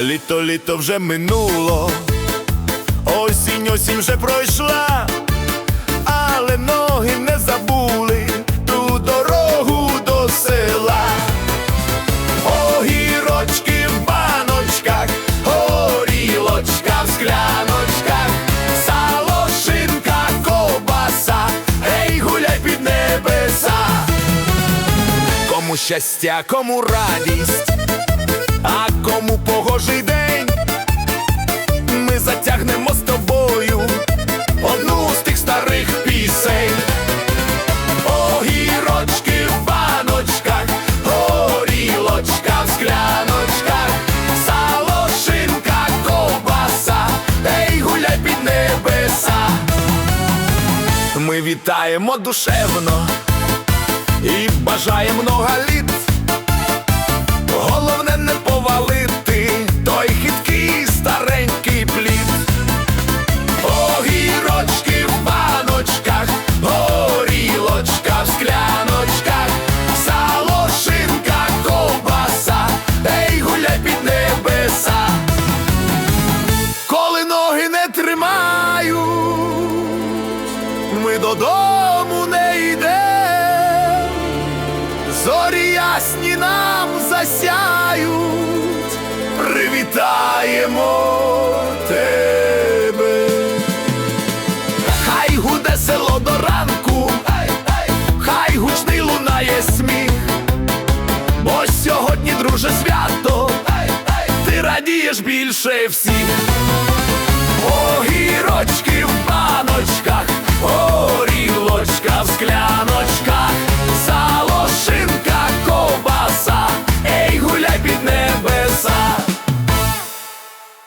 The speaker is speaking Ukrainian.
Літо, літо вже минуло, осінь, осінь вже пройшла, щастя, кому радість, а кому погожий день. Ми затягнемо з тобою одну з тих старих пісень. Огірочки в баночках, горілочка в скляночках, сало, ей, гуляй під небеса. Ми вітаємо душевно бажаємо много літ. Головне не повалити той хиткий старенький плід. Огірочки в баночках, горілочка в скляночках, сало, шинка, ковбаса, ей, гуляй під небеса. Коли ноги не тримають, ми додому не йдемо. Радієш більше всіх.